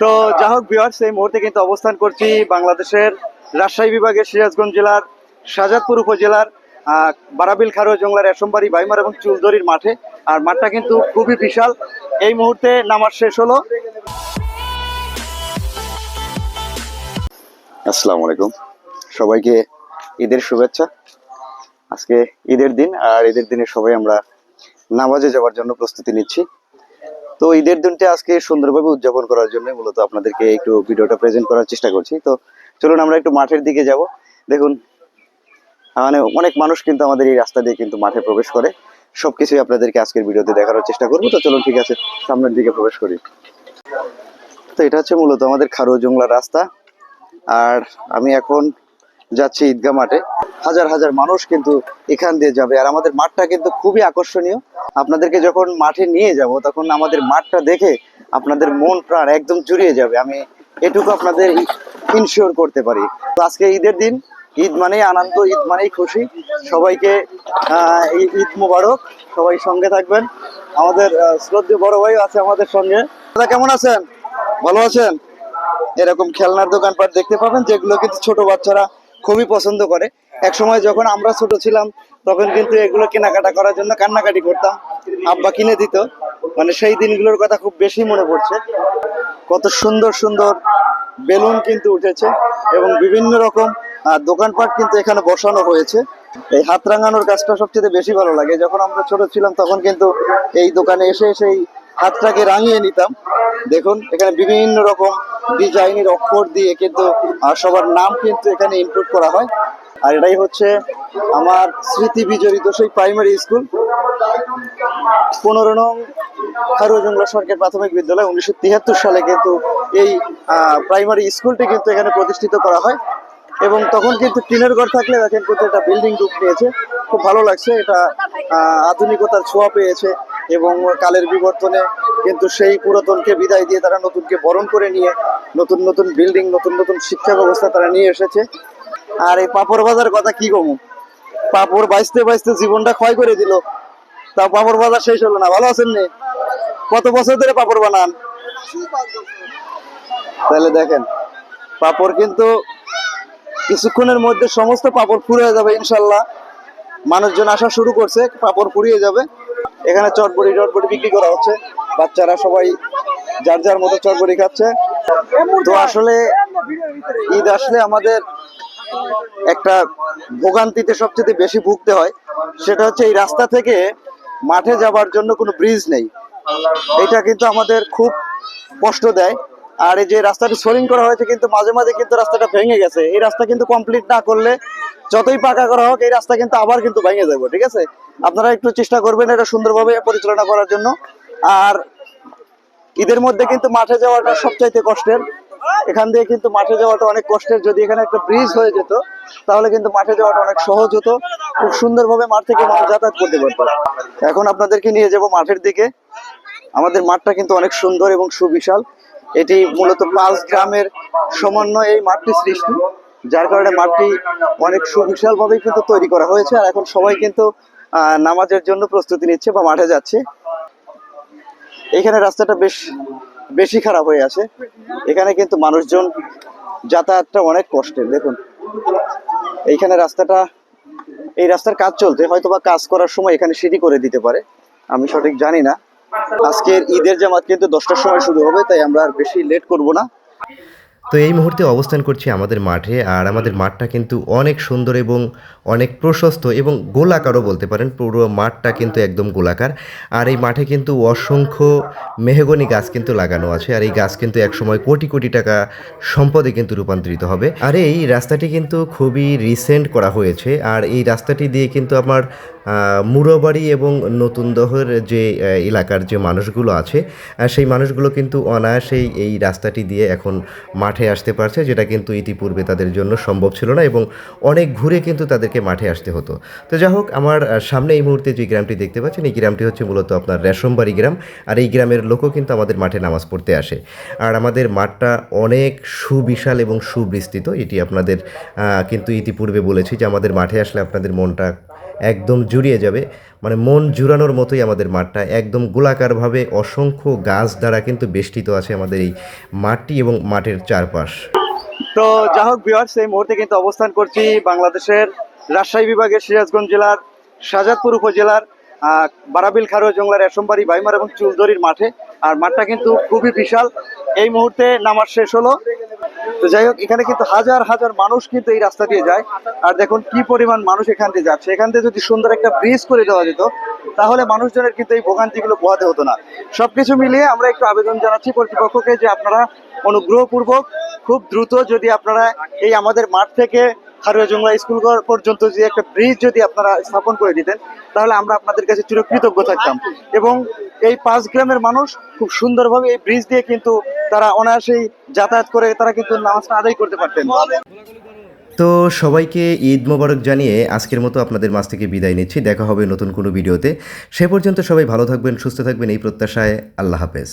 তো যা হোক বিহার সেই মুহূর্তে কিন্তু অবস্থান করছি বাংলাদেশের রাজশাহী বিভাগের সিরাজগঞ্জ জেলার, শাহজাদপুর উপজেলার বারাবিল খারো জংলার এসম্বাড়ি বাইমার এবং চুলদরির মাঠে। আর মাঠটা কিন্তু খুবই বিশাল। এই মুহূর্তে নামার শেষ হলো। আসসালামু আলাইকুম। সবাইকে ঈদের শুভেচ্ছা। আজকে ঈদের দিন, আর ঈদের দিনে সবাই আমরা নামাজে যাওয়ার জন্য প্রস্তুতি নিচ্ছি। তো ঈদের দিনটা আজকে সুন্দরভাবে উদযাপন করার জন্য মূলত আপনাদেরকে একটু ভিডিওটা প্রেজেন্ট করার চেষ্টা করছি। তো চলুন আমরা একটু মাঠের দিকে যাব। দেখুন মানে অনেক মানুষ কিন্তু আমাদের এই রাস্তা দিয়ে কিন্তু মাঠে প্রবেশ করে। সবকিছুই আপনাদেরকে আজকের ভিডিওতে দেখানোর চেষ্টা করব। তো চলুন, ঠিক আছে, সামনের দিকে প্রবেশ করি। তো এটা হচ্ছে মূলত আমাদের খারো জংলা রাস্তা। আর আমি এখন যাচ্ছি ঈদগাহ মাঠে। হাজার হাজার মানুষ কিন্তু এখান দিয়ে যাবে। আর আমাদের মাঠটা কিন্তু খুবই আকর্ষণীয়। আপনাদেরকে যখন মাঠে নিয়ে যাব তখন আমাদের মাঠটা দেখে আপনাদের মন প্রাণ একদম জুড়িয়ে যাবে। আমি এটুকু আপনাদের ইনশিওর করতে পারি। তো আজকে ঈদের দিন ঈদ মানেই আনন্দ ঈদ মানেই খুশি। সবাইকে ঈদ মুবারক। সবাই সঙ্গে থাকবেন। আমাদের আহ, শ্রদ্ধেয় বড় ভাই আছে আমাদের সঙ্গে। দাদা কেমন আছেন? ভালো আছেন? এরকম খেলনার দোকানপাট দেখতে পাবেন যেগুলো কিন্তু ছোট বাচ্চারা খুবই পছন্দ করে। এক সময় যখন আমরা ছোট ছিলাম, তখন কিন্তু এগুলো কেনাকাটা করার জন্য কান্নাকাটি করতাম। আব্বা কিনে দিত। মানে সেই দিনগুলোর কথা খুব বেশি মনে পড়ছে। কত সুন্দর সুন্দর বেলুন কিন্তু উঠেছে এবং বিভিন্ন রকম দোকানপাট কিন্তু এখানে বসানো হয়েছে। এই হাত রাঙানোর কাজটা সবচেয়ে বেশি ভালো লাগে। যখন আমরা ছোট ছিলাম, তখন কিন্তু এই দোকানে এসে সেই হাতটাকে রাঙিয়ে নিতাম। দেখুন, এখানে বিভিন্ন রকম ডিজাইনের অক্ষর দিয়ে কিন্তু সবার নাম কিন্তু এখানে ইনপুট করা হয়। আর এটাই হচ্ছে আমার স্মৃতি বিজড়িত সেই প্রাইমারি স্কুল পনেরো নং খারুজংলা সরকারি প্রাথমিক বিদ্যালয়, উনিশশো তিয়াত্তর সালে কিন্তু এই প্রাইমারি স্কুলটি কিন্তু এখানে প্রতিষ্ঠিত করা হয়। এবং তখন কিন্তু টিনের ঘর থাকলে দেখেন কিন্তু এটা বিল্ডিং রূপ নিয়েছে খুব ভালো লাগছে, এটা আধুনিকতার ছোঁয়া পেয়েছে। এবং কালের বিবর্তনে কিন্তু সেই পুরাতনকে বিদায় দিয়ে তারা নতুনকে বরণ করে নিয়ে নতুন নতুন বিল্ডিং নতুন নতুন শিক্ষা ব্যবস্থা তারা নিয়ে এসেছে। আর এই পাপড় বাজার কথা কি কমু? পাপড় বাইসতে বাইসতে জীবনটা ক্ষয় করে দিল। তা পাপড় বাজার শেষ হলো না। ভালো আছেন নে? কত বছর ধরে পাপড় বানান? তাহলে দেখেন, পাপড় কিন্তু কিছুক্ষণের মধ্যে সমস্ত পাপড় ফুরিয়ে যাবে ইনশাল্লাহ। মানুষজন আসা শুরু করছে, পাপড় ফুরিয়ে যাবে। এখানে চটবড়ি টটবড়ি বিক্রি করা হচ্ছে। বাচ্চারা সবাই যার যার মতো চটবড়ি খাচ্ছে। তো আসলে ঈদ আসলে আমাদের একটা ভোগান্তিতে সবচেয়ে বেশি ভুগতে হয়। সেটা হচ্ছে এই রাস্তা থেকে মাঠে যাবার জন্য কোনো ব্রিজ নেই। এটা কিন্তু আমাদের খুব কষ্ট দেয়। আর এই যে রাস্তাটি সোলিং করা হয়েছে কিন্তু মাঝে মাঝে কিন্তু রাস্তাটা ভেঙে গেছে। এই রাস্তা কিন্তু কমপ্লিট না করলে যতই পাকা করা হোক, এই রাস্তা কিন্তু আবার কিন্তু ভেঙে যাব, ঠিক আছে? আপনারা একটু চেষ্টা করবেন এটা সুন্দরভাবে পরিচালনা করার জন্য। আর ঈদের মধ্যে কিন্তু মাঠে যাওয়াটা সবচাইতে কষ্টের। এখান দিয়ে কিন্তু মাঠে যাওয়াটা অনেক কষ্টের। যদি এখানে একটা ব্রিজ হয়ে যেত, তাহলে কিন্তু মাঠে যাওয়াটা অনেক সহজ হতো। খুব সুন্দরভাবে মাঠ থেকে মানুষ যাতায়াত করতে পারতো। এখন আপনাদেরকে নিয়ে যাব মাঠের দিকে। আমাদের মাঠটা কিন্তু অনেক সুন্দর এবং সুবিশাল। এটি মূলত পাঁচ গ্রামের সমন্বয় এই মাঠটি সৃষ্টি। যার কারণে মাঠটি অনেক সুবিশাল ভাবে কিন্তু তৈরি করা হয়েছে আর এখন সবাই কিন্তু নামাজের জন্য প্রস্তুতি নিচ্ছে বা মাঠে যাচ্ছে। এখানে রাস্তাটা বেশ, বেশি খারাপ হয়ে আছে। এখানে কিন্তু মানুষজন যাতায়াতটা অনেক কষ্টের, দেখুন। এইখানে রাস্তাটা, এই রাস্তার কাজ চলছে হয়তো বা কাজ করার সময় এখানে সিঁড়ি করে দিতে পারে। আমি সঠিক জানি না। আজকের ঈদের জামাত কিন্তু দশটার সময় শুরু হবে, তাই আমরা আর বেশি লেট করব না। তো এই মুহূর্তে অবস্থান করছি আমাদের মাঠে আর আমাদের মাঠটা কিন্তু অনেক সুন্দর এবং অনেক প্রশস্ত এবং গোলাকারও বলতে পারেন। পুরো মাঠটা কিন্তু একদম গোলাকার। আর এই মাঠে কিন্তু অসংখ্য মেহগনি গাছ কিন্তু লাগানো আছে আর এই গাছ কিন্তু একসময় কোটি কোটি টাকা সম্পদে কিন্তু রূপান্তরিত হবে। আর এই রাস্তাটি কিন্তু খুবই রিসেন্ট করা হয়েছে আর এই রাস্তাটি দিয়ে কিন্তু আমার আহ, মুড়োবাড়ি এবং নতুন দহের যে এলাকার যে মানুষগুলো আছে সেই মানুষগুলো কিন্তু অনায়াসেই এই রাস্তাটি দিয়ে এখন মাঠে আসতে পারছে, যেটা কিন্তু ইতিপূর্বে তাদের জন্য সম্ভব ছিল না এবং অনেক ঘুরে কিন্তু তাদেরকে মাঠে আসতে হতো। তো যাই হোক, আমার সামনে এই মুহূর্তে যে গ্রামটি দেখতে পাচ্ছেন, এই গ্রামটি হচ্ছে মূলত আপনার রেশমবাড়ি গ্রাম, আর এই গ্রামের লোকও কিন্তু আমাদের মাঠে নামাজ পড়তে আসে। আর আমাদের মাঠটা অনেক সুবিশাল এবং সুবিস্তৃত, এটি আপনাদের কিন্তু ইতিপূর্বে বলেছি যে আমাদের মাঠে আসলে আপনাদের মনটা একদম জুড়িয়ে যাবে। মানে মন জুড়ানোর মতোই আমাদের মাঠটা। একদম গোলাকারভাবে অসংখ্য গাছ দ্বারা কিন্তু বেষ্টিত আছে আমাদের এই মাঠটি এবং মাঠের চারপাশ। তো যা হোক ভিউয়ার্স এই মুহূর্তে কিন্তু অবস্থান করছি বাংলাদেশের রাজশাহী বিভাগের সিরাজগঞ্জ জেলার, শাহজাদপুর উপজেলার বারাবিল খারুয়া জংলার এসম্বাড়ি বাইমার এবং চুলদরির মাঠে। আর মাঠটা কিন্তু খুবই বিশাল। এই মুহূর্তে নামার শেষ হলো। তো যাই হোক, এখানে কিন্তু হাজার হাজার মানুষ কিন্তু এই রাস্তা দিয়ে যায়। আর দেখুন কি পরিমাণ মানুষ এখান দিয়ে যাচ্ছে। এখান থেকে যদি সুন্দর একটা ব্রিজ করে দেওয়া যেত, তাহলে মানুষজনের কিন্তু এই ভোগান্তিগুলো পোহাতে হতো না। সবকিছু মিলিয়ে আমরা একটু আবেদন জানাচ্ছি কর্তৃপক্ষকে যে আপনারা অনুগ্রহপূর্বক, খুব দ্রুত যদি আপনারা এই আমাদের মাঠ থেকে খারুয়া জংলা স্কুল পর্যন্ত যে একটা ব্রিজ যদি আপনারা স্থাপন করে দিতেন, তাহলে আমরা আপনাদের কাছে চিরকৃতজ্ঞ থাকতাম। এবং এই পাঁচ গ্রামের মানুষ খুব সুন্দরভাবে এই ব্রিজ দিয়ে কিন্তু তারা অনায়াসেই যাতায়াত করে, তারা কিন্তু নামাজটা আদায় করতে পারতেন। তো সবাইকে ঈদ মোবারক জানিয়ে আজকের মতো আপনাদের মাছ থেকে বিদায় নিচ্ছি। দেখা হবে নতুন কোনো ভিডিওতে। সে পর্যন্ত সবাই ভালো থাকবেন, সুস্থ থাকবেন, এই প্রত্যাশায় আল্লাহ হাফেজ।